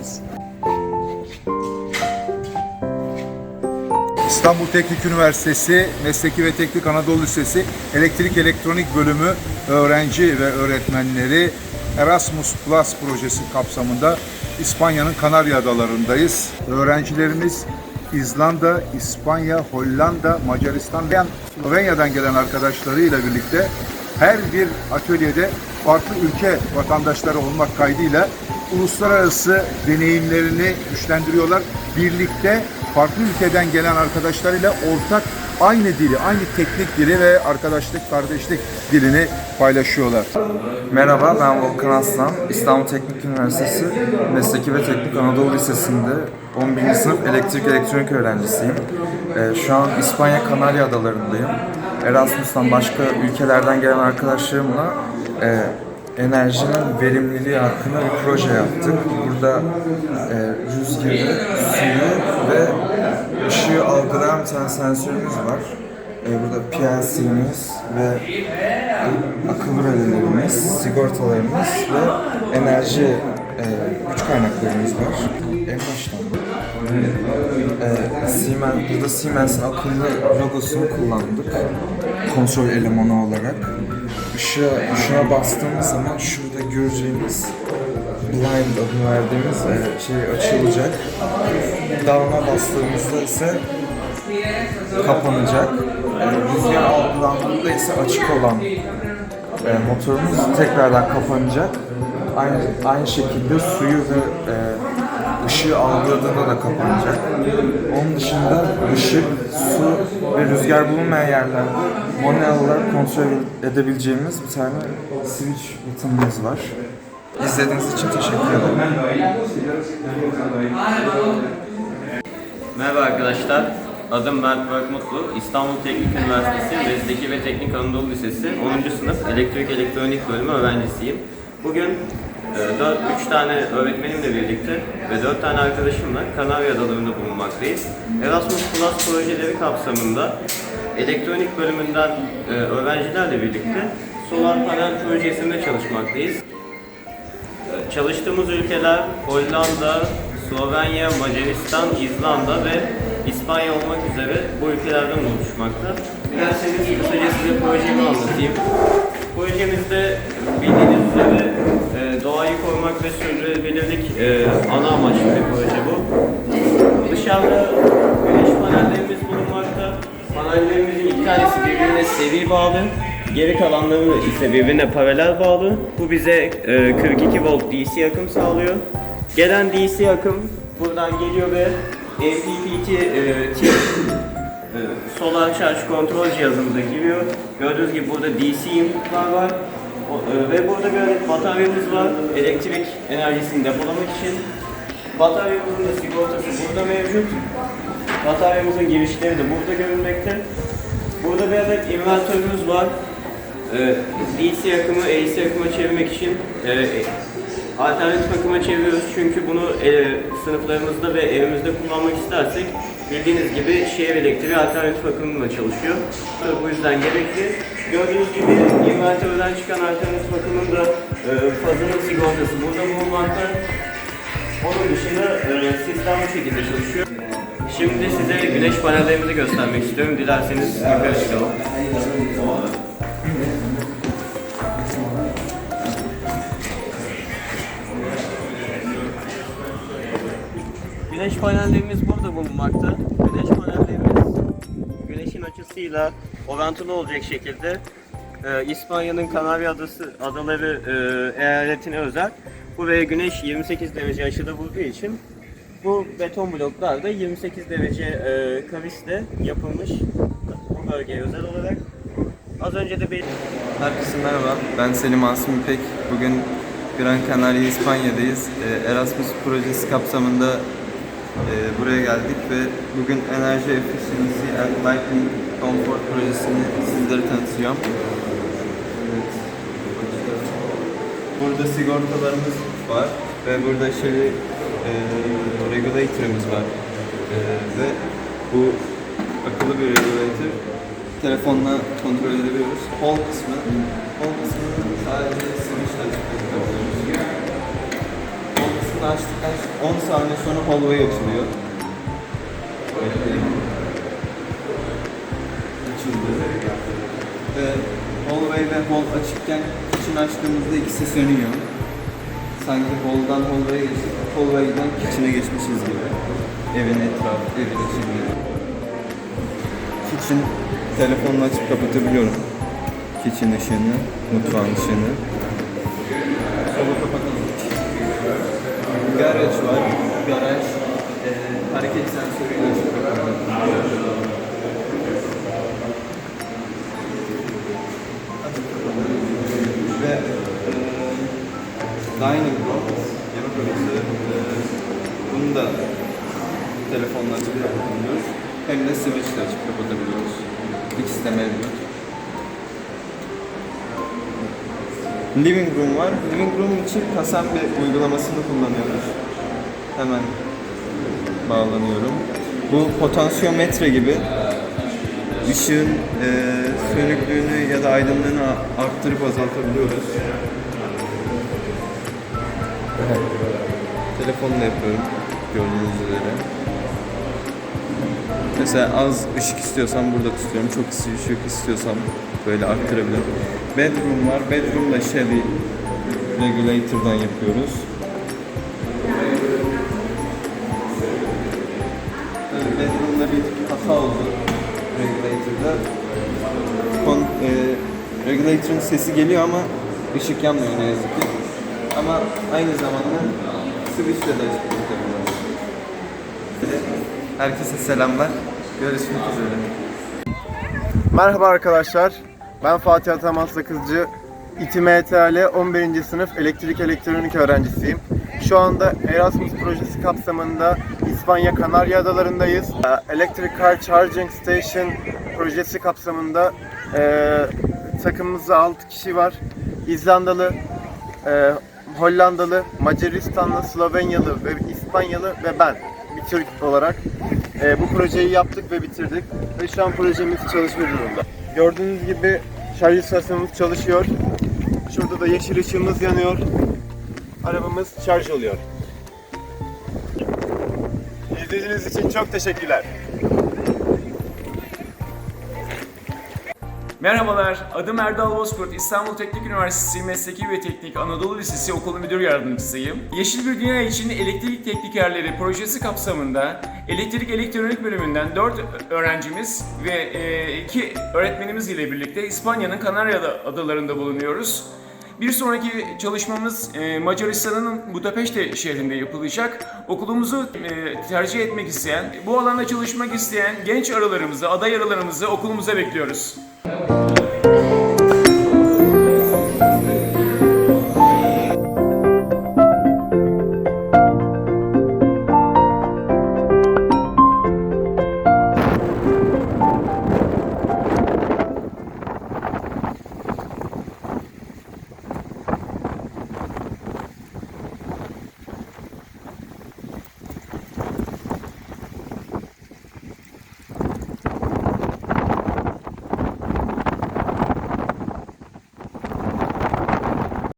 geldiniz. İstanbul Teknik Üniversitesi Mesleki ve Teknik Anadolu Lisesi Elektrik Elektronik Bölümü öğrenci ve öğretmenleri Erasmus Plus projesi kapsamında İspanya'nın Kanarya Adaları'ndayız. Öğrencilerimiz İzlanda, İspanya, Hollanda, Macaristan ve Slovenya'dan gelen arkadaşlarıyla birlikte her bir atölyede farklı ülke vatandaşları olmak kaydıyla uluslararası deneyimlerini güçlendiriyorlar. Birlikte farklı ülkeden gelen arkadaşlarıyla ortak aynı dili, aynı teknik dili ve arkadaşlık, kardeşlik dilini paylaşıyorlar. Merhaba, ben Volkan Aslan. İstanbul Teknik Üniversitesi Mesleki ve Teknik Anadolu Lisesi'nde 11. sınıf elektrik elektronik öğrencisiyim. Ee, şu an İspanya Kanarya Adaları'ndayım. Erasmus'tan başka ülkelerden gelen arkadaşlarımla e, enerjinin verimliliği hakkında bir proje yaptık. Burada e, rüzgarı, suyu ve ışığı algılayan bir tane sensörümüz var. E, burada PLC'miz ve akıllı rölelerimiz, sigortalarımız ve enerji e, güç kaynaklarımız var. En baştan e, burada Siemens'in akıllı logosunu kullandık kontrol elemanı olarak. Işığa, ışığa bastığımız zaman şurada göreceğimiz blind adını verdiğimiz e, şey açılacak. Down'a bastığımızda ise kapanacak. E, rüzgar algılandığında ise açık olan e, motorumuz tekrardan kapanacak. Aynı aynı şekilde suyu ve e, ışığı algıladığında da kapanacak. Onun dışında ışık, su ve rüzgar bulunmayan yerlerde manuel olarak kontrol edebileceğimiz bir tane switch butonumuz var. İzlediğiniz için teşekkür ederim. Merhaba arkadaşlar. Adım Mert Burak Mutlu. İstanbul Teknik Üniversitesi Mesleki ve Teknik Anadolu Lisesi 10. sınıf Elektrik Elektronik Bölümü öğrencisiyim. Bugün 3 tane öğretmenimle birlikte ve 4 tane arkadaşımla Kanarya Adaları'nda bulunmaktayız. Erasmus Plus projeleri kapsamında elektronik bölümünden e, öğrencilerle birlikte solar panel projesinde çalışmaktayız. Çalıştığımız ülkeler Hollanda, Slovenya, Macaristan, İzlanda ve İspanya olmak üzere bu ülkelerden oluşmakta. Dilerseniz kısaca size projemi anlatayım. Projemizde bildiğiniz üzere e, doğayı korumak ve sürdürülebilirlik e, ana amaçlı bir proje bu. Dışarıda güneş panellerimiz bulunmakta. Panellerimizin iki tanesi birbirine seri bağlı. Geri kalanları ise birbirine paralel bağlı. Bu bize e, 42 volt DC akım sağlıyor. Gelen DC akım buradan geliyor ve MPPT e, tip e, solar charge kontrol cihazımıza giriyor. Gördüğünüz gibi burada DC inputlar var. O- e, ve burada bir adet bataryamız var. Elektrik enerjisini depolamak için. Bataryamızın da sigortası burada mevcut. Bataryamızın girişleri de burada görülmekte. Burada bir adet invertörümüz var. Ee, DC akımı AC akıma çevirmek için e, alternatif akıma çeviriyoruz çünkü bunu e, sınıflarımızda ve evimizde kullanmak istersek bildiğiniz gibi şehir elektriği alternatif akımla çalışıyor. Bu yüzden gerekli. Gördüğünüz gibi invertörden çıkan alternatif akımın da e, fazının sigortası burada bulunmakta. Onun dışında e, sistem bu şekilde çalışıyor. Şimdi size güneş panellerimizi göstermek istiyorum. Dilerseniz yukarı çıkalım. Güneş panellerimiz burada bulunmakta. Güneş panellerimiz güneşin açısıyla orantılı olacak şekilde e, İspanya'nın Kanarya Adası adaları e, eyaletine özel. Buraya güneş 28 derece açıda vurduğu için bu beton bloklar da 28 derece e, kavisle yapılmış bu bölgeye özel olarak. Az önce de bir Herkese merhaba, ben Selim Asım İpek. Bugün Gran Canaria, İspanya'dayız. Ee, Erasmus projesi kapsamında e, buraya geldik ve bugün Enerji Efficiency and Lighting Comfort projesini sizlere. Evet. Burada sigortalarımız var ve burada şöyle e, regulator'ımız var. E, ve bu akıllı bir regulator telefonla kontrol edebiliyoruz. Hol kısmı, hol kısmını sadece switch'le açıp açtıktan 10 saniye sonra hallway açılıyor. Bekleyin. Açıldı. Ve hallway ve hall açıkken kitchen açtığımızda ikisi sönüyor. Sanki hall'dan hallway'e geçip hallway'dan kitchen'e geçmişiz gibi. Evin etrafı, evin içinde. Kitchen telefonla açıp kapatabiliyorum. Kitchen ışığını, mutfağın ışığını. Kapatalım. Garaj var. Garaj e, hareket sensörüyle. Ve e, dining room, yemek odası. E, bunu da telefonla açıp kapatabiliyoruz. Hem de switch ile açıp kapatabiliyoruz. İkisi de mevcut. Living room var. Living room için Kasembe uygulamasını kullanıyoruz. Hemen bağlanıyorum. Bu potansiyometre gibi ışığın e, sönüklüğünü ya da aydınlığını arttırıp azaltabiliyoruz. Telefonla yapıyorum gördüğünüz üzere. Mesela az ışık istiyorsam burada tutuyorum. Çok ışık istiyorsam böyle arttırabilirim. Bedroom var. Bedroom'da Shelly regulator'dan yapıyoruz. Evet, Bedroom'da bir hata oldu regulator'da. Kon, e, regulator'ın sesi geliyor ama ışık yanmıyor ne yazık ki. Ama aynı zamanda switch'le de tutabiliyoruz. Herkese selamlar. Görüşmek üzere. Merhaba arkadaşlar. Ben Fatih Ataman Sakızcı. İTMTL 11. sınıf elektrik elektronik öğrencisiyim. Şu anda Erasmus projesi kapsamında İspanya Kanarya Adaları'ndayız. Ee, Electric Car Charging Station projesi kapsamında e, takımımızda 6 kişi var. İzlandalı, e, Hollandalı, Macaristanlı, Slovenyalı ve İspanyalı ve ben Türk olarak e, bu projeyi yaptık ve bitirdik. Ve şu an projemiz çalışma durumunda. Gördüğünüz gibi şarj istasyonumuz çalışıyor. Şurada da yeşil ışığımız yanıyor. Arabamız şarj oluyor. İzlediğiniz için çok teşekkürler. Merhabalar, adım Erdal Bozkurt. İstanbul Teknik Üniversitesi Mesleki ve Teknik Anadolu Lisesi Okulu Müdür Yardımcısıyım. Yeşil bir Dünya için Elektrik Teknikerleri projesi kapsamında Elektrik Elektronik bölümünden 4 öğrencimiz ve 2 öğretmenimiz ile birlikte İspanya'nın Kanarya Adaları'nda bulunuyoruz. Bir sonraki çalışmamız e, Macaristan'ın Budapeşte şehrinde yapılacak. Okulumuzu e, tercih etmek isteyen, bu alanda çalışmak isteyen genç arılarımızı, aday arılarımızı okulumuza bekliyoruz.